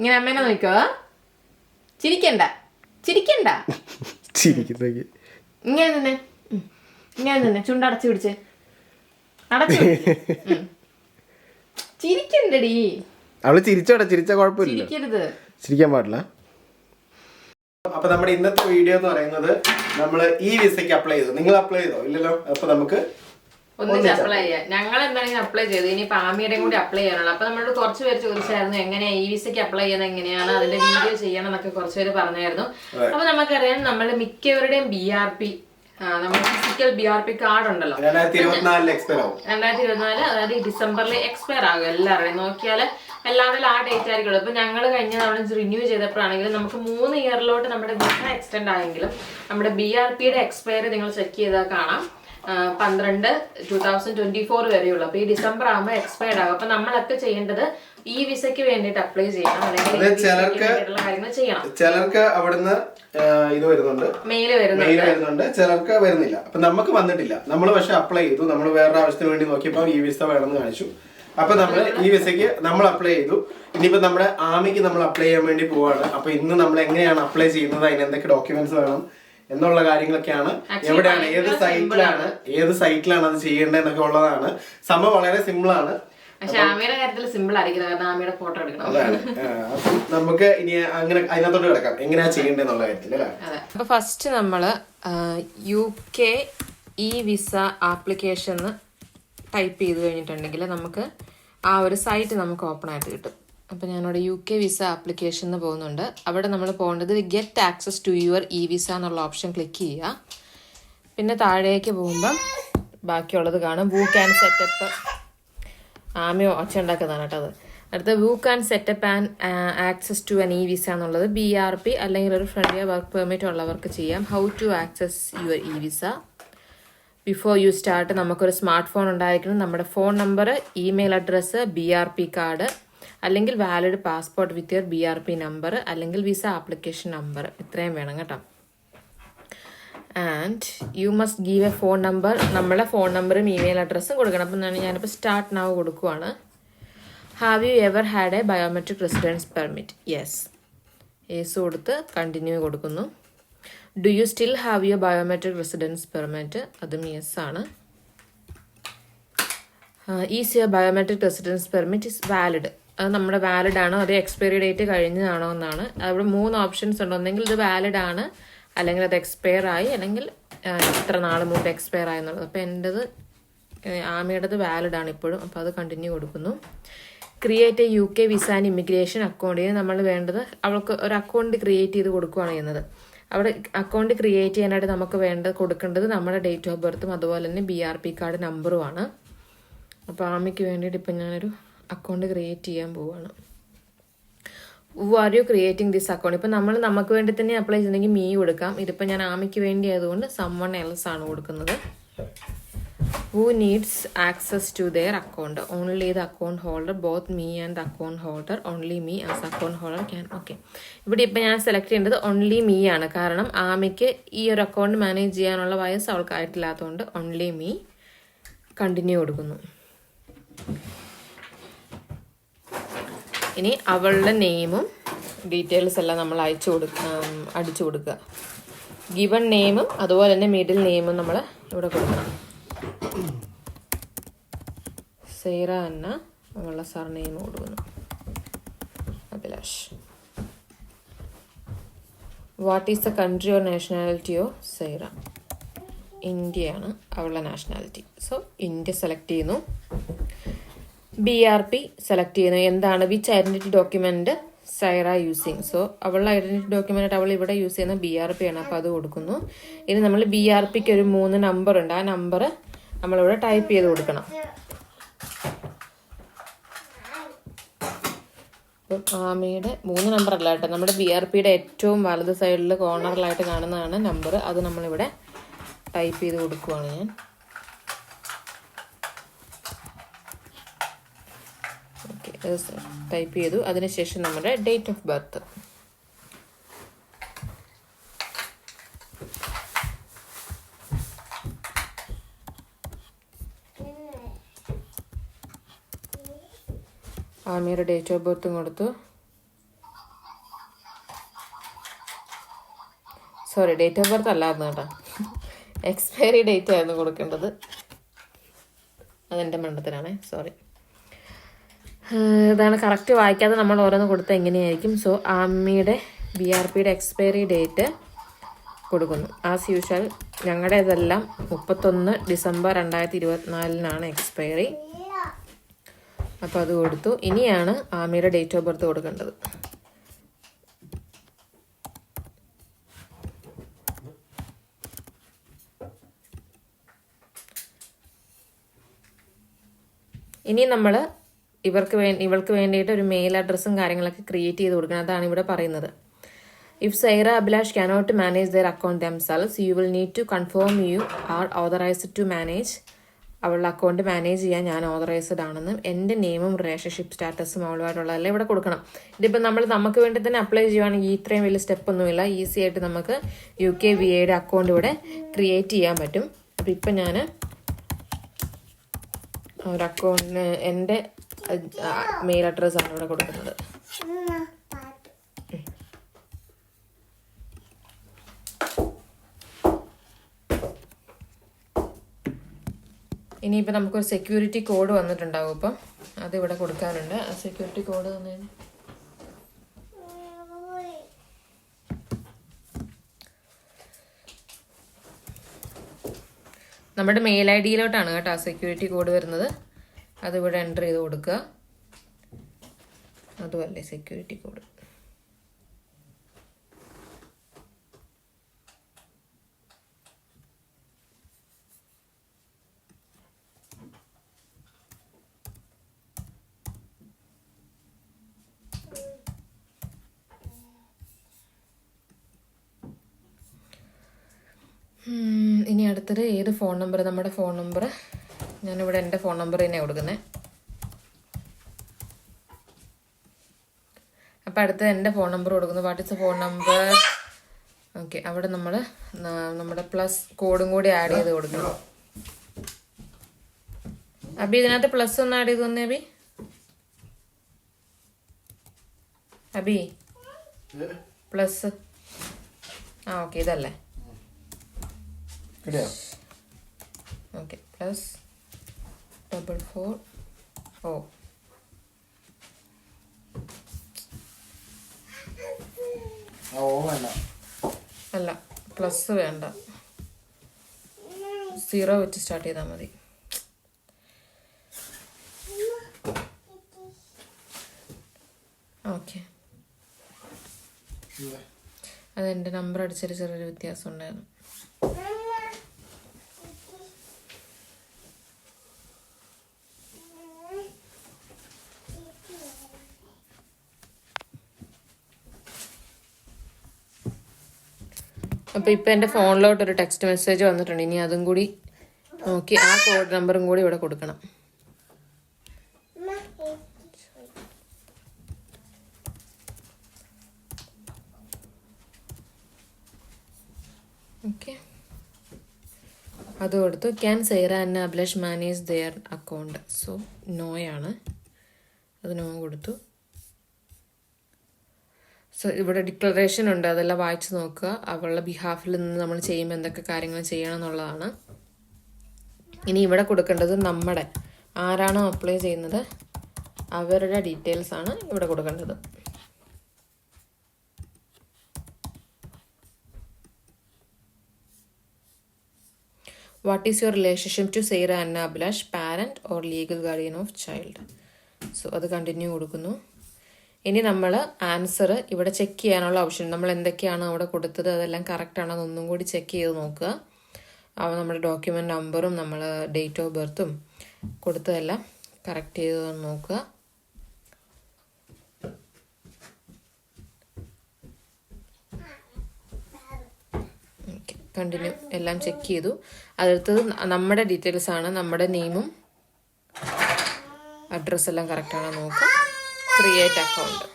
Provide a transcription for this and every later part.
ഇങ്ങനെ അമ്മേനെ നോക്കോ ചിരിക്കണ്ട. ചിരിക്കണ്ട. ചിരിക്കുന്നേക്ക്. ഇങ്ങനെ തന്നെ ഇങ്ങനെ തന്നെ ചുണ്ടടച്ചു പിടിച്ച്. അടച്ചു ചിരിക്കണ്ടടി. അവൾ ചിരിച്ചോടെ. ചിരിച്ച കുഴപ്പമില്ല ചിരിക്കരുത്. ചിരിക്കാൻ പാടില്ല. അപ്പൊ നമ്മുടെ ഇന്നത്തെ വീഡിയോ എന്ന് പറയുന്നത് നമ്മൾ ഈ വിസയ്ക്ക് അപ്ലൈ ചെയ്തു. നിങ്ങൾ അപ്ലൈ ചെയ്തോ? ഇല്ലല്ലോ? അപ്പൊ നമുക്ക് ഒന്നിച്ച് അപ്ലൈ ചെയ്യാം. ഞങ്ങൾ എന്താണെങ്കിലും അപ്ലൈ ചെയ്തു. ഇനി ആമിയുടെയും കൂടി അപ്ലൈ ചെയ്യാനുള്ള അപ്പൊ നമ്മളോട് കുറച്ച് പേര് ചോദിച്ചായിരുന്നു എങ്ങനെയാ ഇ വിസയ്ക്ക് അപ്ലൈ ചെയ്യുന്നത് എങ്ങനെയാണ്? അതിന്റെ വീഡിയോ ചെയ്യണം എന്നൊക്കെ കുറച്ച് പേര് പറഞ്ഞായിരുന്നു. അപ്പൊ നമുക്കറിയാം നമ്മൾ മിക്കവരുടെയും ബി ആർ പി നമ്മുടെ physical B R P card ഉണ്ടല്ലോ. രണ്ടായിരത്തി ഇരുപത്തിനാല് അതായത് ഡിസംബറിൽ എക്സ്പയർ ആകും എല്ലാവരുടെയും. നോക്കിയാൽ എല്ലാവരും ആ ഡേറ്റ് ആയിരിക്കുള്ളൂ. ഇപ്പൊ ഞങ്ങൾ കഴിഞ്ഞ തവണ റിന്യൂ ചെയ്തപ്പോഴാണെങ്കിലും നമുക്ക് മൂന്ന് ഇയറിലോട്ട് നമ്മുടെ വിസ എക്സ്റ്റെൻഡ് ആയെങ്കിലും നമ്മുടെ ബി ആർ പിയുടെ എക്സ്പയറി നിങ്ങൾ ചെക്ക് ചെയ്താൽ കാണാം. പന്ത്രണ്ട് ടു തൗസൻഡ് ട്വന്റി ഫോർ വരെയുള്ളൂ. അപ്പൊ ഈ ഡിസംബർ ആകുമ്പോൾ എക്സ്പയർഡ് ആകും. അപ്പൊ നമ്മളൊക്കെ ചെയ്യേണ്ടത് ഈ വിസയ്ക്ക് വേണ്ടിയിട്ട് അപ്ലൈ ചെയ്യണം. അല്ലെങ്കിൽ ചിലർക്ക് കാര്യങ്ങൾ ചെയ്യണം. ചിലർക്ക് അവിടുന്ന് ഇത് വരുന്നുണ്ട്. മെയിൽ വരുന്നുണ്ട്. ചിലർക്ക് വരുന്നില്ല. അപ്പൊ നമുക്ക് വന്നിട്ടില്ല. നമ്മൾ പക്ഷെ അപ്ലൈ ചെയ്തു. നമ്മൾ വേറെ ആവശ്യത്തിന് വേണ്ടി നോക്കിയപ്പോൾ ഈ വിസ വേണമെന്ന് കാണിച്ചു. അപ്പൊ നമ്മൾ ഈ വിസയ്ക്ക് നമ്മൾ അപ്ലൈ ചെയ്തു. ഇനിയിപ്പോ നമ്മുടെ ആമിക്ക് നമ്മൾ അപ്ലൈ ചെയ്യാൻ വേണ്ടി പോവാണ്. അപ്പൊ ഇന്ന് നമ്മൾ എങ്ങനെയാണ് അപ്ലൈ ചെയ്യുന്നത്? അതിന് എന്തൊക്കെ ഡോക്യുമെന്റ്സ് വേണം? എന്നുള്ള കാര്യങ്ങളൊക്കെയാണ്. എവിടെയാണ് ഏത് സൈറ്റിലാണ് ഏത് സൈറ്റിലാണ് അത് ചെയ്യേണ്ടതെന്നൊക്കെ ഉള്ളതാണ്. സംഭവം വളരെ സിമ്പിൾ ആണ്. പക്ഷെ ആമിയുടെ കാര്യത്തിൽ സിമ്പിൾ ആയിരിക്കും കാരണം ആമിയുടെ ഫോട്ടോ എടുക്കണം. നമുക്ക് ഇനി അങ്ങനെ അതിനകത്തോട്ട് കിടക്കാം. എങ്ങനെയാ ചെയ്യേണ്ടതെന്നുള്ള കാര്യത്തിൽ അല്ലേ? അപ്പൊ ഫസ്റ്റ് നമ്മൾ U K e visa application type ചെയ്ത് കഴിഞ്ഞിട്ടുണ്ടെങ്കിൽ നമുക്ക് ആ ഒരു സൈറ്റ് നമുക്ക് ഓപ്പൺ ആയിട്ട് കിട്ടും. അപ്പോൾ ഞാനിവിടെ യു കെ വിസ ആപ്ലിക്കേഷൻ പോകുന്നുണ്ട്. അവിടെ നമ്മൾ പോകേണ്ടത് get access to your e visa എന്നുള്ള ഓപ്ഷൻ ക്ലിക്ക് ചെയ്യുക. പിന്നെ താഴേക്ക് പോകുമ്പം ബാക്കിയുള്ളത് കാണും. വൂ ക്യാൻ സെറ്റപ്പ് ആമിയോ ഒച്ച ഉണ്ടാക്കുന്നതാണ് കേട്ടോ അത്. അടുത്ത who can set up and access to an e visa എന്നുള്ളത് ബി ആർ പി അല്ലെങ്കിൽ ഒരു ഫ്രണ്ട് വർക്ക് പെർമിറ്റ് ഉള്ളവർക്ക് ചെയ്യാം. How to access your e visa before you start നമുക്കൊരു സ്മാർട്ട് ഫോൺ ഉണ്ടായിരിക്കണം. നമ്മുടെ phone number email address B R P card അല്ലെങ്കിൽ valid passport with your B R P number അല്ലെങ്കിൽ visa application number ഇത്രയും വേണം കേട്ടോ. And you must give a phone number നമ്മളെ phone നമ്പറും ഇമെയിൽ അഡ്രസ്സും കൊടുക്കണം. അപ്പം ഞാനിപ്പോൾ സ്റ്റാർട്ട് നാവ് കൊടുക്കുവാണ്. Have you ever had a biometric residence permit yes yes കൊടുത്ത് കണ്ടിന്യൂ കൊടുക്കുന്നു. Do you still have you biometric residence permit അതും യെസ് ആണ്. Is your biometric residence permit is valid അത് നമ്മുടെ വാലിഡ് ആണോ? അതോ എക്സ്പയറി ഡേറ്റ് കഴിഞ്ഞതാണോ എന്നാണ്. അവിടെ മൂന്ന് ഓപ്ഷൻസ് ഉണ്ട്. ഒന്നെങ്കിൽ ഇത് വാലിഡ് ആണ് അല്ലെങ്കിൽ അത് എക്സ്പയർ ആയി അല്ലെങ്കിൽ ഇത്ര നാൾ മുമ്പ് എക്സ്പയർ ആയി എന്നുള്ളത്. അപ്പോൾ എന്റെത് ആമയുടേത് വാലിഡ് ആണ് ഇപ്പോഴും. അപ്പോൾ അത് കണ്ടിന്യൂ കൊടുക്കുന്നു. Create a U K visa and immigration അക്കൗണ്ടിന് നമ്മൾ വേണ്ടത് അവൾക്ക് ഒരു അക്കൗണ്ട് ക്രിയേറ്റ് ചെയ്ത് കൊടുക്കുകയാണ് ചെയ്യുന്നത്. അവിടെ അക്കൗണ്ട് ക്രിയേറ്റ് ചെയ്യാനായിട്ട് നമുക്ക് വേണ്ടത് കൊടുക്കേണ്ടത് നമ്മുടെ ഡേറ്റ് ഓഫ് ബർത്തും അതുപോലെ തന്നെ ബി ആർ പി കാർഡ് നമ്പറുമാണ് അപ്പോൾ ആമയ്ക്ക് വേണ്ടിയിട്ട് ഇപ്പം ഞാനൊരു അക്കൗണ്ട് ക്രിയേറ്റ് ചെയ്യാൻ പോവുകയാണ് who are you creating this account ഇപ്പം നമ്മൾ നമുക്ക് വേണ്ടി തന്നെ അപ്ലൈ ചെയ്തിട്ടുണ്ടെങ്കിൽ മീ കൊടുക്കാം. ഇതിപ്പോൾ ഞാൻ ആമിക്ക് വേണ്ടി ആയതുകൊണ്ട് സമ്മൺ എൽസ് ആണ് കൊടുക്കുന്നത്. Who needs access to their account only the account holder both me and the account holder only me as account holder can okay ഇവിടെ ഇപ്പം ഞാൻ സെലക്ട് ചെയ്യേണ്ടത് ഓൺലി മീ ആണ്. കാരണം ആമയ്ക്ക് ഈ ഒരു അക്കൗണ്ട് മാനേജ് ചെയ്യാനുള്ള വയസ്സ് അവൾക്കായിട്ടില്ലാത്തതുകൊണ്ട് ഓൺലി മീ കണ്ടിന്യൂ കൊടുക്കുന്നു. ഇനി അവളുടെ നെയിമും ഡീറ്റെയിൽസ് എല്ലാം നമ്മൾ അയച്ചു കൊടുക്ക അടിച്ചു കൊടുക്കുക. ഗിവൺ നെയിമും അതുപോലെ തന്നെ മിഡിൽ നെയിമും നമ്മൾ ഇവിടെ കൊടുക്കണം. സെയ്റ എന്ന അവളുടെ സർ നെയിം കൊടുക്കുന്നു. Abhilash. What is the country or നാഷണാലിറ്റിയോ Saira? ഇന്ത്യയാണ് അവളുടെ നാഷണാലിറ്റി സോ ഇന്ത്യ സെലക്ട് ചെയ്യുന്നു. ബി ആർ പി സെലക്ട് ചെയ്യുന്നു. എന്താണ്? Which identity document Saira using so അവളുടെ ഐഡന്റിറ്റി ഡോക്യുമെന്റ് അവൾ ഇവിടെ യൂസ് ചെയ്യുന്ന ബി ആർ പി ആണ്. അപ്പോൾ അത് കൊടുക്കുന്നു. ഇനി നമ്മൾ ബി ആർ പിക്ക് ഒരു മൂന്ന് നമ്പർ ഉണ്ട്. ആ നമ്പർ നമ്മളിവിടെ ടൈപ്പ് ചെയ്ത് കൊടുക്കണം. ആമയുടെ മൂന്ന് നമ്പർ അല്ല കേട്ടോ. നമ്മുടെ ബി ആർ പിയുടെ ഏറ്റവും വലത് സൈഡിൽ കോർണറിലായിട്ട് കാണുന്നതാണ് നമ്പർ അത് നമ്മളിവിടെ ടൈപ്പ് ചെയ്ത് കൊടുക്കുവാണ് ഞാൻ. ടൈപ്പ് ചെയ്തു. അതിനുശേഷം നമ്മുടെ ഡേറ്റ് ഓഫ് ബർത്ത് ആമിയുടെ ഡേറ്റ് ഓഫ് ബർത്തും കൊടുത്തു. സോറി ഡേറ്റ് ഓഫ് ബർത്ത് അല്ലായിരുന്നു കേട്ടോ. എക്സ്പയറി ഡേറ്റ് ആയിരുന്നു കൊടുക്കേണ്ടത്. അതെന്റെ മണ്ടത്തിലാണേ സോറി ഇതാണ് കറക്റ്റ് വായിക്കാതെ നമ്മൾ ഓരോന്ന് കൊടുത്താൽ എങ്ങനെയായിരിക്കും. സോ അമ്മയുടെ ബി ആർ പിയുടെ എക്സ്പയറി ഡേറ്റ് കൊടുക്കുന്നു. ആസ് യൂഷ്വൽ ഞങ്ങളുടെ ഇതെല്ലാം മുപ്പത്തൊന്ന് ഡിസംബർ രണ്ടായിരത്തി ഇരുപത്തിനാലിനാണ് എക്സ്പയറി അപ്പോൾ അത് കൊടുത്തു. ഇനിയാണ് ആമിയുടെ ഡേറ്റ് ഓഫ് ബർത്ത് കൊടുക്കേണ്ടത്. ഇനി നമ്മൾ ഇവർക്ക് വേ ഇവൾക്ക് വേണ്ടിയിട്ട് ഒരു മെയിൽ അഡ്രസ്സും കാര്യങ്ങളൊക്കെ ക്രിയേറ്റ് ചെയ്ത് കൊടുക്കണം. അതാണ് ഇവിടെ പറയുന്നത്. If Saira Abhilash cannot manage their account themselves you will need to confirm you are authorised to manage അവളുടെ അക്കൗണ്ട് മാനേജ് ചെയ്യാൻ ഞാൻ ഓതറൈസ്ഡ് ആണെന്നും എന്റെ നെയിമും റിലേഷൻഷിപ്പ് സ്റ്റാറ്റസും അവളുമായിട്ടുള്ളതെല്ലാം ഇവിടെ കൊടുക്കണം. ഇതിപ്പോൾ നമ്മൾ നമുക്ക് വേണ്ടി തന്നെ അപ്ലൈ ചെയ്യുവാണെങ്കിൽ ഇത്രയും വലിയ സ്റ്റെപ്പൊന്നുമില്ല ഈസി ആയിട്ട് നമുക്ക് യു കെ വി എയുടെ അക്കൗണ്ട് ഇവിടെ ക്രിയേറ്റ് ചെയ്യാൻ പറ്റും. അപ്പോൾ ഇപ്പം ഞാൻ ഒരു അക്കൗണ്ടിന് എന്റെ മെയിൽ അഡ്രസ് ആണ് ഇവിടെ കൊടുക്കുന്നത്. ഇനിയിപ്പോൾ നമുക്കൊരു സെക്യൂരിറ്റി കോഡ് വന്നിട്ടുണ്ടാവും ഇപ്പം. അത് ഇവിടെ കൊടുക്കാനുണ്ട്. ആ സെക്യൂരിറ്റി കോഡ് തന്നെ. നമ്മുടെ മെയിൽ ഐ ഡിയിലോട്ടാണ് കേട്ടോ സെക്യൂരിറ്റി കോഡ് വരുന്നത്. അതിവിടെ എന്റർ ചെയ്ത് കൊടുക്കുക. അതുമല്ലേ സെക്യൂരിറ്റി കോഡ് ഇനി അടുത്തത് ഏത് ഫോൺ നമ്പർ നമ്മുടെ ഫോൺ നമ്പർ ഞാനിവിടെ എന്റെ ഫോൺ നമ്പർ തന്നെ കൊടുക്കുന്നത് അപ്പം അടുത്ത് എന്റെ ഫോൺ നമ്പർ കൊടുക്കുന്നു. What is phone number. Okay അവിടെ നമ്മൾ നമ്മുടെ പ്ലസ് കോഡും കൂടി ആഡ് ചെയ്ത് കൊടുക്കണം. അബി ഇതിനകത്ത് പ്ലസ് ഒന്ന് ആഡ് ചെയ്ത് തന്നെ അബി. അബി പ്ലസ്. ആ ഓക്കെ ഇതല്ലേ. Okay plus. Double four oh ആ അല്ല പ്ലസ് വേണ്ട. സീറോ വെച്ച് സ്റ്റാർട്ട് ചെയ്താൽ മതി. ഓക്കെ അതെന്റെ നമ്പർ അടിച്ചൊരു ചെറിയൊരു വ്യത്യാസം ഉണ്ടായിരുന്നു. അപ്പോൾ ഇപ്പോൾ എന്റെ ഫോണിലോട്ട് ഒരു ടെക്സ്റ്റ് മെസ്സേജ് വന്നിട്ടുണ്ട്. ഇനി അതും കൂടി നോക്കി ആ കോഡ് നമ്പറും കൂടി ഇവിടെ കൊടുക്കണം. ഓക്കെ അത് കൊടുത്തു. Can Saira and Abhilash manage their account so നോയാണ് അത് നോ കൊടുത്തു. ഇവിടെ ഡിക്ലറേഷൻ ഉണ്ട്. അതെല്ലാം വായിച്ചു നോക്കുക. അവളുടെ ബിഹാഫിൽ നിന്ന് നമ്മൾ ചെയ്യുമ്പോൾ എന്തൊക്കെ കാര്യങ്ങൾ ചെയ്യണം എന്നുള്ളതാണ്. ഇനി ഇവിടെ കൊടുക്കേണ്ടത് നമ്മുടെ ആരാണോ അപ്ലൈ ചെയ്യുന്നത് അവരുടെ ഡീറ്റെയിൽസ് ആണ് ഇവിടെ കൊടുക്കേണ്ടത്. What is your relationship to Saira Anna Abhilash parent or legal guardian of child so അത് കണ്ടിന്യൂ കൊടുക്കുന്നു. ഇനി നമ്മൾ ആൻസർ ഇവിടെ ചെക്ക് ചെയ്യാനുള്ള ഓപ്ഷൻ. നമ്മൾ എന്തൊക്കെയാണ് അവിടെ കൊടുത്തത് അതെല്ലാം കറക്റ്റ് ആണോ എന്നൊന്നും കൂടി ചെക്ക് ചെയ്ത് നോക്കുക. അപ്പോൾ നമ്മുടെ ഡോക്യുമെന്റ് നമ്പറും നമ്മൾ ഡേറ്റ് ഓഫ് ബർത്തും കൊടുത്തതെല്ലാം കറക്റ്റ് ചെയ്ത് നോക്കുക. കണ്ടിന്യൂ എല്ലാം ചെക്ക് ചെയ്തു. അതെടുത്തത് നമ്മുടെ ഡീറ്റെയിൽസ് ആണ്. നമ്മുടെ നെയിമും അഡ്രസ്സെല്ലാം കറക്റ്റ് ആണോ നോക്കുക. ക്രിയേറ്റ് അക്കൗണ്ട്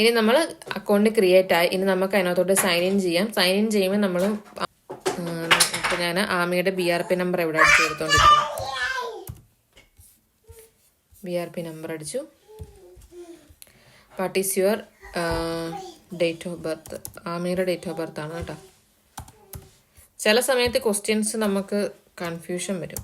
ഇനി നമ്മൾ അക്കൗണ്ട് ക്രിയേറ്റ് ആയി. ഇനി നമുക്ക് അതിനകത്തോട്ട് സൈൻ ഇൻ ചെയ്യാം. സൈൻ ഇൻ ചെയ്യുമ്പോൾ നമ്മൾ ഇപ്പം ഞാൻ ആമിയുടെ ബി ആർ പി നമ്പർ ഇവിടെ അടിച്ചു എടുത്തോണ്ടിരിക്കും ബി ആർ പി നമ്പർ അടിച്ചു. What is your date of birth ആമിയുടെ date of birth ആണ് കേട്ടോ. ചില സമയത്ത് ക്വസ്റ്റ്യൻസ് നമുക്ക് കൺഫ്യൂഷൻ വരും.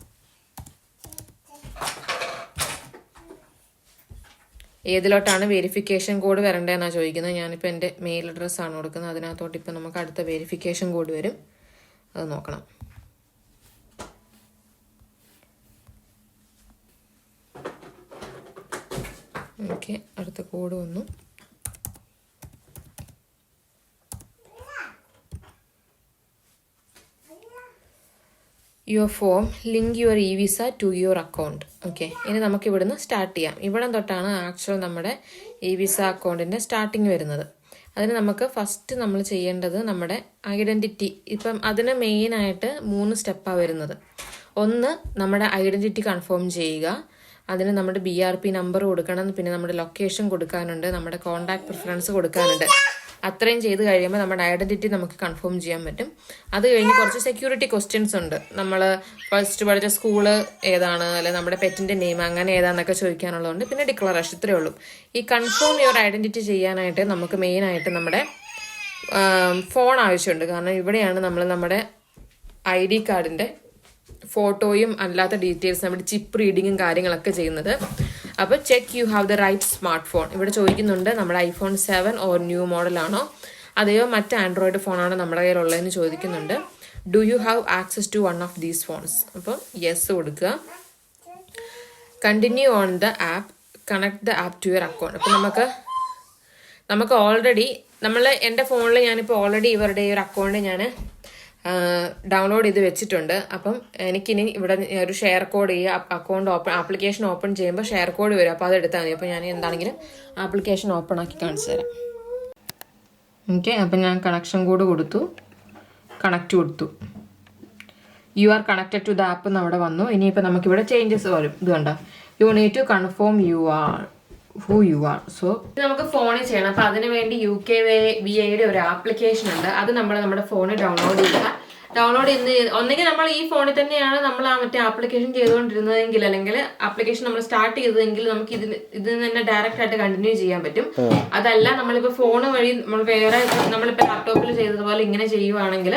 ഏതിലോട്ടാണ് വെരിഫിക്കേഷൻ കോഡ് വരേണ്ടതെന്നാണ് ചോദിക്കുന്നത്. ഞാനിപ്പോൾ എന്റെ മെയിൽ അഡ്രസ്സാണ് കൊടുക്കുന്നത്. അതിനകത്തോട്ട് ഇപ്പം നമുക്ക് അടുത്ത വെരിഫിക്കേഷൻ കോഡ് വരും. അത് നോക്കണം. ഓക്കെ അടുത്ത കോഡ് വന്നു. Your form link your e visa to your account okay ഇനി നമുക്ക് ഇവിടുന്ന് സ്റ്റാർട്ട് ചെയ്യാം. ഇവിടെ തൊട്ടാണ് ആക്ച്വൽ നമ്മുടെ ഇ വിസ അക്കൗണ്ടിന്റെ സ്റ്റാർട്ടിങ് വരുന്നത്. അതിന് നമുക്ക് ഫസ്റ്റ് നമ്മൾ ചെയ്യേണ്ടത് നമ്മുടെ ഐഡന്റിറ്റി ഇപ്പം അതിന് മെയിനായിട്ട് മൂന്ന് സ്റ്റെപ്പാണ് വരുന്നത്. ഒന്ന് നമ്മുടെ ഐഡന്റിറ്റി കൺഫേം ചെയ്യുക. അതിന് നമ്മുടെ ബി ആർ പി നമ്പർ കൊടുക്കണം. പിന്നെ നമ്മുടെ ലൊക്കേഷൻ കൊടുക്കാനുണ്ട്. നമ്മുടെ കോൺടാക്ട് പ്രിഫറൻസ് കൊടുക്കാനുണ്ട്. അത്രയും ചെയ്ത് കഴിയുമ്പോൾ നമ്മുടെ ഐഡന്റിറ്റി നമുക്ക് കൺഫേം ചെയ്യാൻ പറ്റും. അത് കഴിഞ്ഞ് കുറച്ച് സെക്യൂരിറ്റി ക്വസ്റ്റ്യൻസ് ഉണ്ട്. നമ്മൾ ഫസ്റ്റ് പഠിച്ച സ്കൂൾ ഏതാണ്? അല്ലെങ്കിൽ നമ്മുടെ പെറ്റിന്റെ നെയിം അങ്ങനെ ഏതാന്നൊക്കെ ചോദിക്കാനുള്ളതുണ്ട്. പിന്നെ ഡിക്ലറേഷൻ ഇത്രയേ ഉള്ളൂ. ഈ കൺഫേം യുവർ ഐഡന്റിറ്റി ചെയ്യാനായിട്ട് നമുക്ക് മെയിനായിട്ട് നമ്മുടെ ഫോൺ ആവശ്യമുണ്ട്. കാരണം ഇവിടെയാണ് നമ്മൾ നമ്മുടെ ഐ ഡി കാർഡിന്റെ ഫോട്ടോയും അല്ലാത്ത ഡീറ്റെയിൽസ് നമ്മുടെ ചിപ്പ് റീഡിങ്ങും കാര്യങ്ങളൊക്കെ ചെയ്യുന്നത്. അപ്പോൾ check you have the right smart phone ഇവിടെ ചോദിക്കുന്നുണ്ട് നമ്മുടെ ഐഫോൺ സെവൻ ഓർ ന്യൂ മോഡലാണോ അതെയോ മറ്റ് ആൻഡ്രോയിഡ് ഫോണാണോ നമ്മുടെ കയ്യിലുള്ളതെന്ന് ചോദിക്കുന്നുണ്ട്. Do you have access to one of these phones അപ്പോൾ യെസ് കൊടുക്കുക. Continue on the app connect the app to your account അപ്പോൾ നമുക്ക് നമുക്ക് ഓൾറെഡി നമ്മൾ എന്റെ ഫോണിൽ ഞാനിപ്പോൾ ഓൾറെഡി ഇവരുടെ ഈ ഒരു അക്കൗണ്ട് ഞാൻ ഡൗൺലോഡ് ചെയ്ത് വെച്ചിട്ടുണ്ട്. അപ്പം എനിക്കിനി ഇവിടെ ഒരു ഷെയർ കോഡ് ഈ അക്കൗണ്ട് ഓപ്പൺ ആപ്ലിക്കേഷൻ ഓപ്പൺ ചെയ്യുമ്പോൾ ഷെയർ കോഡ് വരും. അപ്പോൾ അത് എടുത്താൽ മതി. അപ്പോൾ ഞാൻ എന്താണെങ്കിലും ആപ്ലിക്കേഷൻ ഓപ്പൺ ആക്കി കാണിച്ചു തരാം. ഓക്കെ അപ്പം ഞാൻ കണക്ഷൻ കോഡ് കൊടുത്തു. കണക്റ്റ് കൊടുത്തു. You are connected to the app എന്ന് അവിടെ വന്നു. ഇനിയിപ്പോൾ നമുക്കിവിടെ ചേഞ്ചസ് വരും. ഇത് കണ്ടോ? You need to confirm you are who you are so നമുക്ക് ഫോണിൽ ചെയ്യണം. അപ്പോൾ അതിനുവേണ്ടി യു കെ വി ഐയുടെ ഒരു ആപ്ലിക്കേഷൻ ഉണ്ട്. അത് നമ്മൾ നമ്മുടെ ഫോണിൽ ഡൗൺലോഡ് ചെയ്യുക. ഡൗൺലോഡ് ചെയ്യുന്ന ഒന്നെങ്കിൽ നമ്മൾ ഈ ഫോണിൽ തന്നെയാണ് നമ്മൾ ആ മറ്റേ ആപ്ലിക്കേഷൻ ചെയ്തുകൊണ്ടിരുന്നതെങ്കിൽ അല്ലെങ്കിൽ ആപ്ലിക്കേഷൻ നമ്മൾ സ്റ്റാർട്ട് ചെയ്തതെങ്കിൽ നമുക്ക് ഇതിന് ഇതിൽ തന്നെ ഡയറക്റ്റ് ആയിട്ട് കണ്ടിന്യൂ ചെയ്യാൻ പറ്റും. അതല്ല നമ്മളിപ്പോൾ ഫോൺ വഴി നമ്മൾ വേറെ നമ്മളിപ്പോൾ ലാപ്ടോപ്പിൽ ചെയ്തതുപോലെ ഇങ്ങനെ ചെയ്യുവാണെങ്കിൽ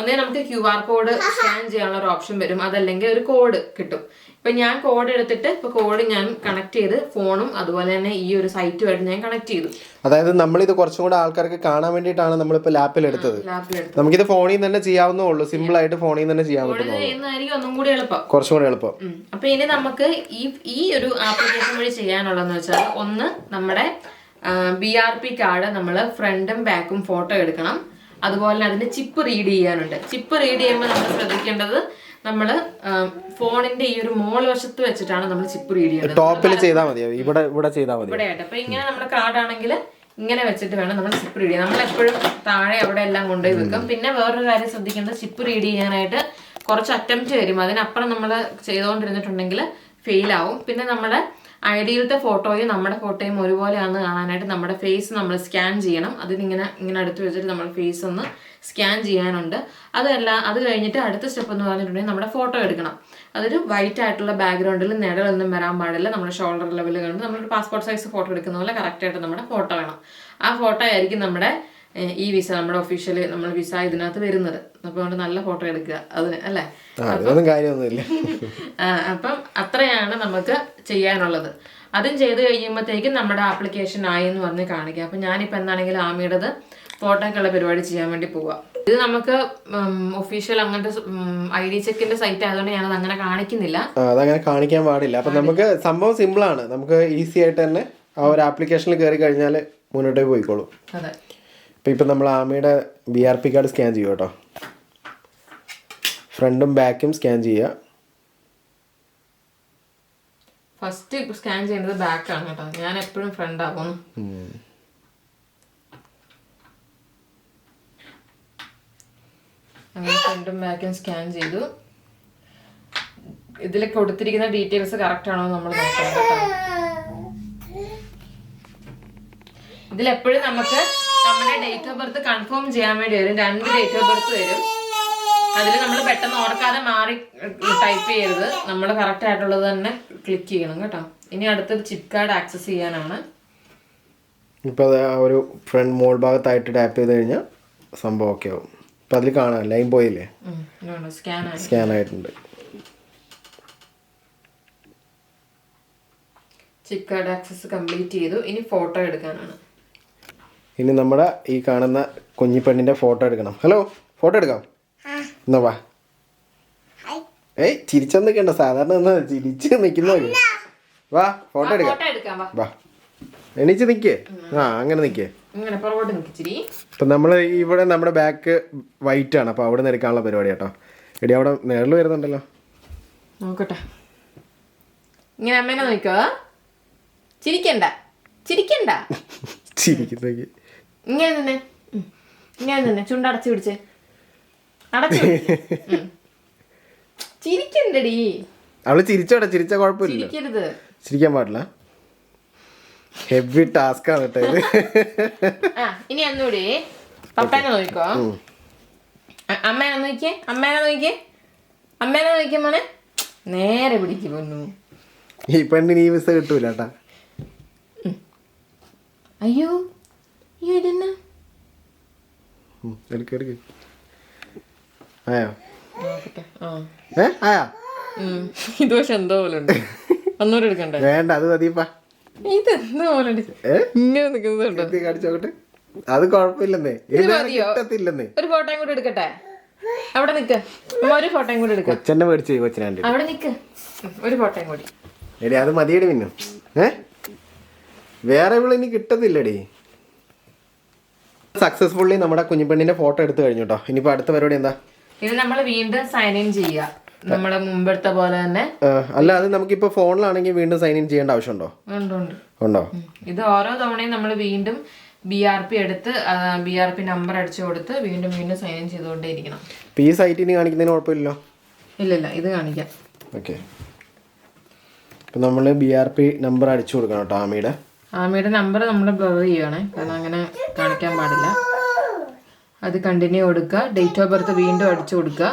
ഒന്നേ നമുക്ക് ക്യു ആർ കോഡ് സ്കാൻ ചെയ്യാനുള്ള ഒരു ഓപ്ഷൻ വരും. അതല്ലെങ്കിൽ ഒരു കോഡ് കിട്ടും. ഇപ്പൊ ഞാൻ കോഡ് എടുത്തിട്ട് ഇപ്പൊ കോഡ് ഞാൻ കണക്ട് ചെയ്ത് ഫോണും അതുപോലെ തന്നെ ഈ ഒരു സൈറ്റുമായിട്ട് ഞാൻ കണക്ട് ചെയ്തു. അതായത് നമ്മളിത് കുറച്ചും കൂടെ ആൾക്കാർക്ക് കാണാൻ വേണ്ടിയിട്ടാണ് നമ്മളിപ്പോൾ ലാപ്പിൽ എടുത്തത്. നമുക്ക് ഇത് നമുക്കിത് ഫോണിൽ തന്നെ ചെയ്യാവുന്നേ ഉള്ളൂ. സിമ്പിൾ ആയിട്ട് ഫോണിൽ തന്നെ ചെയ്യാൻ പറ്റും കോഡ് ചെയ്യുന്നതായിരിക്കും ഒന്നും കൂടി എളുപ്പം. കുറച്ചും കൂടെ എളുപ്പം. അപ്പൊ ഇനി നമുക്ക് ഈ ഈ ഒരു ആപ്ലിക്കേഷൻ വഴി ചെയ്യാനുള്ളതെന്ന് വെച്ചാൽ ഒന്ന് നമ്മുടെ ബി ആർ പി കാർഡ് നമ്മൾ ഫ്രണ്ടും ബാക്കും ഫോട്ടോ എടുക്കണം. അതുപോലെ അതിന്റെ ചിപ്പ് റീഡ് ചെയ്യാനുണ്ട്. ചിപ്പ് റീഡ് ചെയ്യുമ്പോൾ നമ്മൾ ശ്രദ്ധിക്കേണ്ടത് നമ്മൾ ഫോണിന്റെ ഈ ഒരു മോൾ വശത്ത് വെച്ചിട്ടാണ് നമ്മൾ ചിപ്പ് റീഡ് ചെയ്യുന്നത്. ടോപ്പിൽ ചെയ്താൽ മതി. ഇവിടെ ഇവിടെ ചെയ്താൽ മതി. ഇവിടെ ആയിട്ട്. അപ്പൊ ഇങ്ങനെ നമ്മുടെ കാർഡാണെങ്കിൽ ഇങ്ങനെ വെച്ചിട്ട് വേണം നമ്മൾ ചിപ്പ് റീഡ് ചെയ്യാൻ. നമ്മൾ എപ്പോഴും താഴെ അവിടെ എല്ലാം കൊണ്ടുപോയി വെക്കും. പിന്നെ വേറൊരു കാര്യം ശ്രദ്ധിക്കേണ്ടത് ചിപ്പ് റീഡ് ചെയ്യാനായിട്ട് കുറച്ച് അറ്റംപ്റ്റ് വരും. അതിനപ്പുറം നമ്മൾ ചെയ്തുകൊണ്ടിരുന്നിട്ടുണ്ടെങ്കിൽ ഫെയിൽ ആവും. പിന്നെ നമ്മുടെ ഐ ഡിയിലത്തെ ഫോട്ടോയും നമ്മുടെ ഫോട്ടോയും ഒരുപോലെയാണ് കാണാനായിട്ട് നമ്മുടെ ഫേസ് നമ്മൾ സ്കാൻ ചെയ്യണം. അതിനിങ്ങനെ ഇങ്ങനെ അടുത്ത് വെച്ചിട്ട് നമ്മൾ ഫേസ് ഒന്ന് സ്കാൻ ചെയ്യാനുണ്ട്. അതല്ല അത് കഴിഞ്ഞിട്ട് അടുത്ത സ്റ്റെപ്പ് എന്ന് പറഞ്ഞിട്ടുണ്ടെങ്കിൽ നമ്മുടെ ഫോട്ടോ എടുക്കണം. അതൊരു വൈറ്റ് ആയിട്ടുള്ള ബാക്ക്ഗ്രൗണ്ടിൽ നിഴലൊന്നും വരാൻ പാടില്ല. നമ്മുടെ ഷോൾഡർ ലെവൽ കണ്ട് നമ്മളൊരു പാസ്പോർട്ട് സൈസ് ഫോട്ടോ എടുക്കുന്ന പോലെ കറക്റ്റായിട്ട് നമ്മുടെ ഫോട്ടോ വേണം. ആ ഫോട്ടോ ആയിരിക്കും നമ്മുടെ ഈ വിസ നമ്മുടെ ഒഫീഷ്യൽ നമ്മൾ വിസ ഇതിനകത്ത് വരുന്നത്. അപ്പൊ അതുകൊണ്ട് നല്ല ഫോട്ടോ എടുക്കുക അതിന് അല്ലേ? കാര്യമൊന്നുമില്ല. അപ്പം അത്രയാണ് നമുക്ക് ചെയ്യാനുള്ളത്. അതും ചെയ്ത് കഴിയുമ്പോഴത്തേക്കും നമ്മുടെ ആപ്ലിക്കേഷൻ ആയി എന്ന് പറഞ്ഞ് കാണിക്കാം. അപ്പം ഞാനിപ്പോൾ എന്താണെങ്കിലും ആമിയുടേത് ഫോട്ടോക്കുള്ള പരിപാടി ചെയ്യാൻ വേണ്ടി പോവാം. ഇത് നമുക്ക് ഒഫീഷ്യൽ അങ്ങനത്തെ ഐ ഡി ചെക്കിന്റെ സൈറ്റ് ആയതുകൊണ്ട് ഞാനത് അങ്ങനെ കാണിക്കുന്നില്ല. അതങ്ങനെ കാണിക്കാൻ പാടില്ല. അപ്പൊ നമുക്ക് സംഭവം സിമ്പിൾ ആണ്. നമുക്ക് ഈസി ആയിട്ട് തന്നെ ആ ഒരു ആപ്ലിക്കേഷനിൽ കയറി കഴിഞ്ഞാൽ മുന്നോട്ടേക്ക് പോയിക്കോളും. അതെ. ഇപ്പം ഇപ്പം നമ്മൾ ആമയുടെ B R P card scan ചെയ്യും കേട്ടോ. ഫ്രണ്ടും ബാക്കും സ്കാൻ ചെയ്യുക. ഫസ്റ്റ് സ്കാൻ ചെയ്യുന്നത് ബാക്കാണ് കേട്ടോ. ഞാൻ എപ്പോഴും ഫ്രണ്ട് ആകും അങ്ങനെ ഫ്രണ്ടും ബാക്കും സ്കാൻ ചെയ്തു. ഇതിൽ കൊടുത്തിരിക്കുന്ന ഡീറ്റെയിൽസ് കറക്റ്റ് ആണോ നമ്മൾ നോക്കണം കേട്ടോ. എപ്പോഴും നമുക്ക് നമ്മുടെ ഡേറ്റ് ഓഫ് ബർത്ത് കൺഫേം ചെയ്യാൻ വേണ്ടി വരും. രണ്ട് ഡേറ്റ് ഓഫ് ബർത്ത് വരും. അതിൽ നമ്മൾ പെട്ടെന്ന് ഓർക്കാതെ മാറി ടൈപ്പ് ചെയ്യരുത്. നമ്മൾ കറക്റ്റ് ആയിട്ടുള്ളത് തന്നെ ക്ലിക്ക് ചെയ്യണം കേട്ടോ. ഇനി അടുത്തത് ചിപ്പ് കാർഡ് ആക്സസ് ചെയ്യാനാണ്. ഇപ്പോൾ അത് ഒരു ഫ്രണ്ട് മോൾ ഭാഗത്തായിട്ട് ടാപ്പ് ചെയ്ത് കഴിഞ്ഞാൽ സംഭവം ഓക്കെ ആവും. ഇപ്പം അതിൽ കാണാം ലൈൻ പോയില്ലേ സ്കാൻ ആയിട്ടുണ്ട്. ചിപ്പ് കാർഡ് ആക്സസ് കംപ്ലീറ്റ് ചെയ്തു. ഇനി ഫോട്ടോ എടുക്കാനാണ്. ഇനി നമ്മുടെ ഈ കാണുന്ന കുഞ്ഞിപ്പെണ്ണിന്റെ ഫോട്ടോ എടുക്കണം. ഹലോ ഫോട്ടോ എടുക്കാം? എന്നാ വാ. ഏയ് ചിരിച്ചൊന്നും നിൽക്കണ്ട സാധാരണ എന്നാ ചിരിച്ച് നിൽക്കുന്ന വാ ഫോട്ടോ എടുക്കാം. ഫോട്ടോ എടുക്കാം വാ. എണീച്ച് നിൽക്കേ ആ അങ്ങനെ നിൽക്കേ ഇപ്പം നമ്മൾ ഇവിടെ നമ്മുടെ ബാക്ക് വൈറ്റ് ആണ്. അപ്പോൾ അവിടെ നിന്ന് എടുക്കാനുള്ള പരിപാടി കേട്ടോ. എടി അവിടെ നേരിൽ വരുന്നുണ്ടല്ലോ. നോക്കട്ടെ. ഇങ്ങനെ അമ്മേനെ നോക്കോ ചിരിക്കണ്ട. ചിരിക്കണ്ട. ചിരിക്കുന്നേക്ക് ഇങ്ങനെ തന്നെ ഉം. ഇങ്ങനെ തന്നെ ചുണ്ടടച്ചു പിടിച്ച്. അടച്ചു. ചിരിക്കണ്ടടി. അവൾ ചിരിച്ചോടെ ചിരിച്ച കുഴപ്പമില്ല ചിരിക്കരുത്. ചിരിക്കാൻ പാടില്ല. ഹെവി ടാസ്ക് ആണ് കേട്ടോ ഇത്. ഇനി ഒന്നുകൂടി പപ്പേനെ നോക്കോ അ- അമ്മേനെ നോക്കിയേ അമ്മേനെ നോക്കിയേ അമ്മേനെ നോക്കിയ മോനെ. നേരെ പിടിക്ക് പൊന്നു. ഈ പെണ്ണിന് ഈ വിസ കിട്ടൂല അയ്യോ. അയ്യോ ഇതെന്നാ എടുക്ക് എടുക്ക് ആയോ? ഏ ആയാ. ഇത് പക്ഷെ എന്തോ പോലെ ഉണ്ട്. ഒന്നുകൂടെ എടുക്കണ്ടേ? വേണ്ട അത് മതിയപ്പാ ഇത് എന്തോ പോലെ ഇങ്ങനെ നിൽക്കുന്നുണ്ട് കാണിച്ചോട്ടെ അത് കുഴപ്പമില്ലെന്നേ? കിട്ടത്തില്ലെന്നേ. ഒരു ഫോട്ടോയും കൂടെ എടുക്കട്ടെ? അവിടെ നിക്ക്. ഒരു ഫോട്ടോയും കൂടി എടുക്ക. കൊച്ചെന്നെ മേടിച്ചു കൊച്ചിനാണ്ടി അവിടെ നിക്ക്. ഒരു ഫോട്ടോയും കൂടി. എടി അത് മതിയടി പിന്നെ ഏ? വേറെ ഇവിടെ ഇനി കിട്ടത്തില്ലടി. സക്സസ്ഫുള്ളി നമ്മുടെ കുഞ്ഞിപ്പെണ്ണിന്റെ ഫോട്ടോ എടുത്തു കഴിഞ്ഞു കേട്ടോ ഇനിയിപ്പോ അടുത്ത പരിപാടി എന്താ? ഇത് നമ്മൾ വീണ്ടും സൈൻ ഇൻ ചെയ്യുക നമ്മളെ മുമ്പെടുത്ത പോലെ തന്നെ. അല്ല അത് നമുക്കിപ്പോ ഫോണിലാണെങ്കിൽ വീണ്ടും സൈൻ ഇൻ ചെയ്യേണ്ട ആവശ്യമുണ്ടോ? ഉണ്ട് ഇത് ഓരോ തവണയും നമ്മൾ വീണ്ടും ബി ആർ പി എടുത്ത് ബി ആർ പി നമ്പർ അടിച്ചു കൊടുത്ത് വീണ്ടും വീണ്ടും സൈൻ ഇൻ ചെയ്തുകൊണ്ടേയിരിക്കണം. ഇരിക്കണം ഈ സൈറ്റിന് കാണിക്കുന്നതിന് കുഴപ്പമില്ലല്ലോ? ഇല്ലില്ല ഇത് കാണിക്കാം. ഓക്കെ ഇപ്പൊ നമ്മൾ ബി ആർ പി നമ്പർ അടിച്ചു കൊടുക്കണം കേട്ടോ ആമിയുടെ ആമിയുടെ നമ്പർ നമ്മൾ ബ്ലർ ചെയ്യണേ കാരണം അങ്ങനെ കാണിക്കാൻ പാടില്ല. അത് കണ്ടിന്യൂ കൊടുക്കുക. ഡേറ്റ് ഓഫ് ബർത്ത് വീണ്ടും അടിച്ചു കൊടുക്കുക.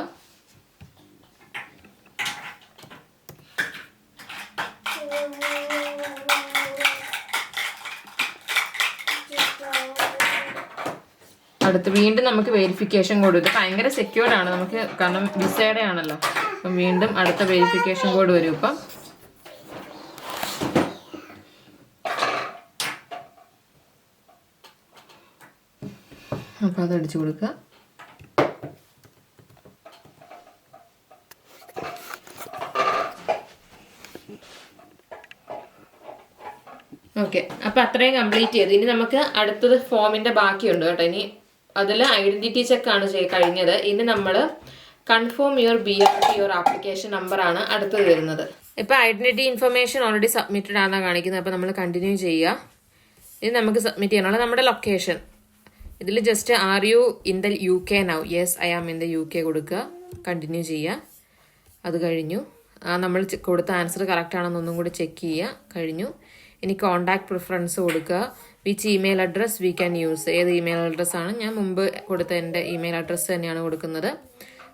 അടുത്ത് വീണ്ടും നമുക്ക് വെരിഫിക്കേഷൻ കോഡ് ഇത് ഭയങ്കര സെക്യൂർഡ് ആണ്. നമുക്ക് കാരണം വിസയുടെ ആണല്ലോ അപ്പം വീണ്ടും അടുത്ത വെരിഫിക്കേഷൻ കോഡ് വരും. ഇപ്പം അപ്പോൾ അത് അടിച്ചു കൊടുക്കുക. ഓക്കെ അപ്പോൾ അത്രയും കംപ്ലീറ്റ് ചെയ്തു. ഇനി നമുക്ക് അടുത്തത് ഫോമിന്റെ ബാക്കിയുണ്ട് കേട്ടോ. ഇനി അതിൽ ഐഡന്റിറ്റി ചെക്കാണ് കഴിഞ്ഞത്. ഇനി നമ്മൾ confirm your B R T your application നമ്പറാണ് അടുത്തത് വരുന്നത്. ഇപ്പോൾ ഐഡന്റിറ്റി ഇൻഫർമേഷൻ ഓൾറെഡി സബ്മിറ്റഡ് ആണെന്നാണ് കാണിക്കുന്നത്. അപ്പോൾ നമ്മൾ കണ്ടിന്യൂ ചെയ്യുക ഇനി നമുക്ക് സബ്മിറ്റ് ചെയ്യാനുള്ള നമ്മുടെ ലൊക്കേഷൻ ഇതിൽ just are you in the U K now yes I am in the U K കൊടുക്കുക. കണ്ടിന്യൂ ചെയ്യുക. അത് കഴിഞ്ഞു. ആ നമ്മൾ കൊടുത്ത ആൻസർ കറക്റ്റ് ആണെന്നൊന്നും കൂടി ചെക്ക് ചെയ്യുക. കഴിഞ്ഞു. ഇനി കോണ്ടാക്ട് പ്രിഫറൻസ് കൊടുക്കുക. Which email address we can use ഏത് ഇമെയിൽ അഡ്രസ്സ് ആണ്? ഞാൻ മുമ്പ് കൊടുത്ത എന്റെ ഇമെയിൽ അഡ്രസ്സ് തന്നെയാണ് കൊടുക്കുന്നത്.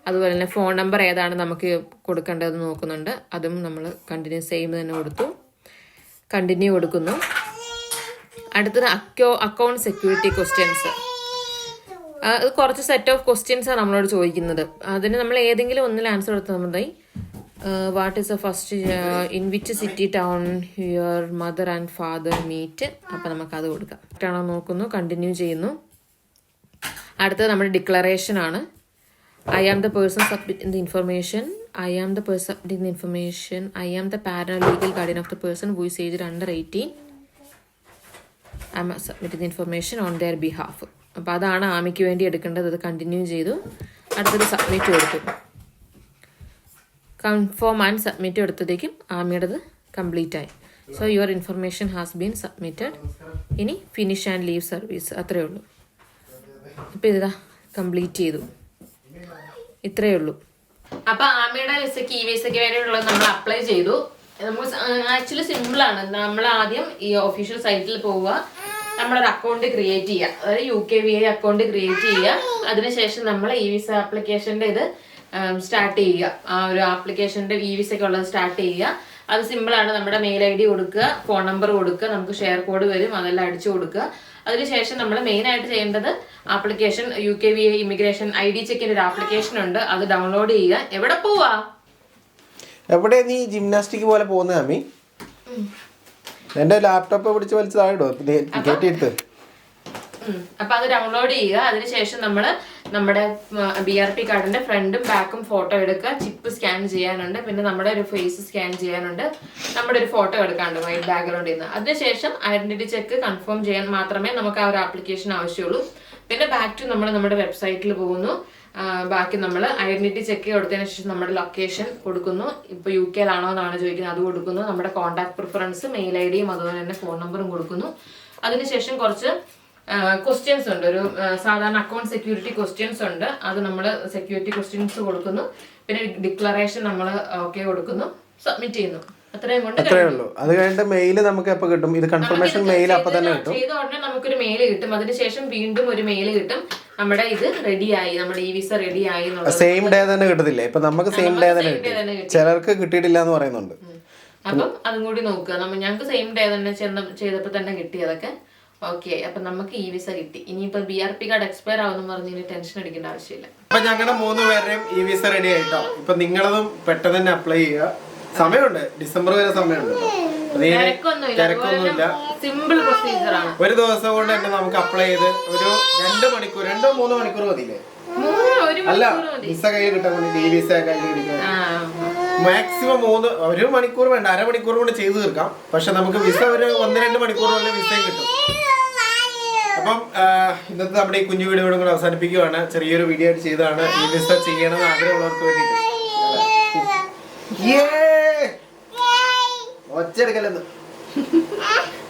അതുപോലെ തന്നെ ഫോൺ നമ്പർ ഏതാണ് നമുക്ക് കൊടുക്കേണ്ടതെന്ന് നോക്കുന്നുണ്ട്. അതും നമ്മൾ കണ്ടിന്യൂ സെയിം തന്നെ കൊടുത്തു. കണ്ടിന്യൂ കൊടുക്കുന്നു. അടുത്തത് അക്കോ അക്കൗണ്ട് സെക്യൂരിറ്റി ക്വസ്റ്റ്യൻസ് അത് കുറച്ച് സെറ്റ് ഓഫ് ക്വസ്റ്റ്യൻസ് ആണ് നമ്മളോട് ചോദിക്കുന്നത്. അതിന് നമ്മൾ ഏതെങ്കിലും ഒന്നിൽ ആൻസർ കൊടുത്താൽ മതി what is a first in which city town your mother and father meet അപ്പം അത് കൊടുക്കാം. കറക്റ്റാണോ നോക്കുന്നു. കണ്ടിന്യൂ ചെയ്യുന്നു. അടുത്തത് നമ്മുടെ ഡിക്ലറേഷൻ ആണ്. I am the person submitting the information I am the person submitting the information I am the parent legal guardian of the person who is age under eighteen am submit the information on their behalf അപ്പോൾ അതാണ് ആമിക്ക് വേണ്ടി എടുക്കേണ്ടത്. അത് continue ചെയ്തു. അടുത്തത് submit കൊടുത്തു. Confirm and submit എടുത്തതേക്കും ആമിയുടേത് കംപ്ലീറ്റ് ആയി. So your information has been submitted ഇനി ഫിനിഷ് ആൻഡ് ലീവ് സർവീസ് അത്രയേ ഉള്ളൂ. അപ്പോൾ ഇതാ കംപ്ലീറ്റ് ചെയ്തു. ഇത്രയേ ഉള്ളൂ. അപ്പൊ ആമിയുടെ വിസയ്ക്ക് ഈ വിസയ്ക്ക് വേണ്ടിയുള്ളത് നമ്മൾ അപ്ലൈ ചെയ്തു. നമുക്ക് ആക്ച്വലി സിമ്പിൾ ആണ്. നമ്മൾ ആദ്യം ഈ ഒഫീഷ്യൽ സൈറ്റിൽ പോവുക. നമ്മളൊരു അക്കൗണ്ട് ക്രിയേറ്റ് ചെയ്യുക അതായത് U K V I account create ചെയ്യുക അതിനുശേഷം നമ്മൾ ഇ വിസ ആപ്ലിക്കേഷന്റെ ഇത് സ്റ്റാർട്ട് ചെയ്യുക. ആ ഒരു ആപ്ലിക്കേഷന്റെ ഇ വിസയ്ക്കുള്ളത് സ്റ്റാർട്ട് ചെയ്യുക. അത് സിമ്പിൾ ആണ്. നമ്മുടെ മെയിൽ ഐ ഡി കൊടുക്കുക ഫോൺ നമ്പർ കൊടുക്കുക നമുക്ക് ഷെയർ കോഡ് വരും അതെല്ലാം അടിച്ചു കൊടുക്കുക. അതിനുശേഷം നമ്മൾ മെയിൻ ആയിട്ട് ചെയ്യേണ്ടത് application U K V I immigration I D ചെക്കിന്റെ ഒരു ആപ്ലിക്കേഷൻ ഉണ്ട്. അത് ഡൗൺലോഡ് ചെയ്യുക. എവിടെ പോവാ? എവിടെ നീ ജിംനാസ്റ്റിക് പോലെ പോകുന്ന അമ്മി? എന്റെ ലാപ്ടോപ്പ് പിടിച്ച് വലിച്ചതായിടോ കേട്ടിട്ട്. ഉം. അപ്പൊ അത് ഡൗൺലോഡ് ചെയ്യുക. അതിനുശേഷം നമ്മൾ നമ്മുടെ ബി ആർ പി കാർഡിന്റെ ഫ്രണ്ടും ബാക്കും ഫോട്ടോ എടുക്കുക. ചിപ്പ് സ്കാൻ ചെയ്യാനുണ്ട്. പിന്നെ നമ്മുടെ ഒരു ഫേസ് സ്കാൻ ചെയ്യാനുണ്ട്. നമ്മുടെ ഒരു ഫോട്ടോ എടുക്കാനുണ്ട് വൈറ്റ് ബാക്ക്ഗ്രൗണ്ടിൽ നിന്ന് അതിനുശേഷം ഐഡന്റിറ്റി ചെക്ക് കൺഫേം ചെയ്യാൻ മാത്രമേ നമുക്ക് ആ ഒരു ആപ്ലിക്കേഷൻ ആവശ്യമുള്ളൂ. പിന്നെ ബാക്ക് ടു നമ്മൾ നമ്മുടെ വെബ്സൈറ്റിൽ പോകുന്നു. ബാക്കി നമ്മൾ ഐഡന്റിറ്റി ചെക്ക് കൊടുത്തതിന് ശേഷം നമ്മുടെ ലൊക്കേഷൻ കൊടുക്കുന്നു. ഇപ്പൊ യു കെയിലാണോ എന്നാണ് ചോദിക്കുന്നത്. അത് കൊടുക്കുന്നു. നമ്മുടെ കോൺടാക്ട് പ്രിഫറൻസ് മെയിൽ ഐ ഡിയും അതുപോലെ തന്നെ ഫോൺ നമ്പറും കൊടുക്കുന്നു. അതിനുശേഷം കുറച്ച് ക്വസ്റ്റ്യൻസ് ഉണ്ട്. ഒരു സാധാരണ അക്കൗണ്ട് സെക്യൂരിറ്റി ക്വസ്റ്റ്യൻസ് ഉണ്ട്. അത് നമ്മൾ സെക്യൂരിറ്റി ക്വസ്റ്റ്യൻസ് കൊടുക്കുന്നു. പിന്നെ ഡിക്ലറേഷൻ നമ്മൾ ഓക്കെ കൊടുക്കുന്നു. സബ്മിറ്റ് ചെയ്യുന്നു. അത്രേ ഉള്ളൂ. അത് കഴിഞ്ഞിട്ട് മെയിൽ നമുക്ക് എപ്പോ കിട്ടും? ഇത് കൺഫർമേഷൻ മെയിൽ അപ്പൊ തന്നെ കിട്ടും. ചെയ്ത ഉടനെ നമുക്കൊരു മെയിൽ കിട്ടും. അതിനുശേഷം വീണ്ടും ഒരു മെയിൽ കിട്ടും. നമ്മുടെ ഇത് റെഡിയായി നമ്മുടെ ഈ വിസ റെഡിയായി എന്നുള്ളത് സെയിം ഡേ തന്നെ കിട്ടത്തില്ലേ? ഇപ്പൊ നമുക്ക് സെയിം ഡേ തന്നെ കിട്ടി. ചിലർക്ക് കിട്ടിയിട്ടില്ല എന്ന് പറയുന്നുണ്ട്. അപ്പം അതും കൂടി നോക്കുക. ഞങ്ങൾക്ക് സെയിം ഡേ തന്നെ ചെന്ന ചെയ്തപ്പോൾ തന്നെ കിട്ടി അതൊക്കെ. ഓക്കെ അപ്പൊ നമുക്ക് ഈ വിസ കിട്ടി. ഇനിയിപ്പോ B R P card expire ആവുന്ന പറഞ്ഞ് ഇനി ടെൻഷൻ അടിക്കേണ്ട ആവശ്യമില്ല. അപ്പൊ ഞങ്ങളുടെ മൂന്ന് പേരുടെയും ഈ വിസ റെഡി ആയിട്ടോ? ഇപ്പൊ നിങ്ങളതും പെട്ടെന്ന് തന്നെ അപ്ലൈ ചെയ്യുക. സമയമുണ്ട്. ഡിസംബർ വരെ സമയമുണ്ട്. തിരക്കൊന്നുമില്ല. സിമ്പിൾ പ്രൊസീജിയർ ആണ് ഒരു ദിവസം കൊണ്ട് തന്നെ നമുക്ക് അപ്ലൈ ചെയ്ത് ഒരു രണ്ട് മണിക്കൂർ രണ്ടോ മൂന്നോ മണിക്കൂർ മതിയില്ലേ? അല്ല വിസ കയ്യിൽ കിട്ടാൻ വേണ്ടി ഈ വിസ കയ്യിൽ കിട്ടാൻ മാക്സിമം മൂന്ന് ഒരു മണിക്കൂർ വേണ്ട. അരമണിക്കൂർ കൊണ്ട് ചെയ്തു തീർക്കാം. പക്ഷെ നമുക്ക് വിസ ഒരു ഒന്ന് രണ്ട് മണിക്കൂർ കൊണ്ട് വിസയും കിട്ടും. അപ്പം ഇന്നത്തെ നമ്മുടെ ഈ കുഞ്ഞു വീഡിയോ കൂടെ അവസാനിപ്പിക്കുകയാണ് ചെറിയൊരു വീഡിയോ ആയിട്ട് ചെയ്തതാണ്. ഈ വിസ ചെയ്യണമെന്ന് ആഗ്രഹമുള്ളവർക്ക് വേണ്ടിയിട്ട്. ഒച്ചെടുക്കലെന്ന്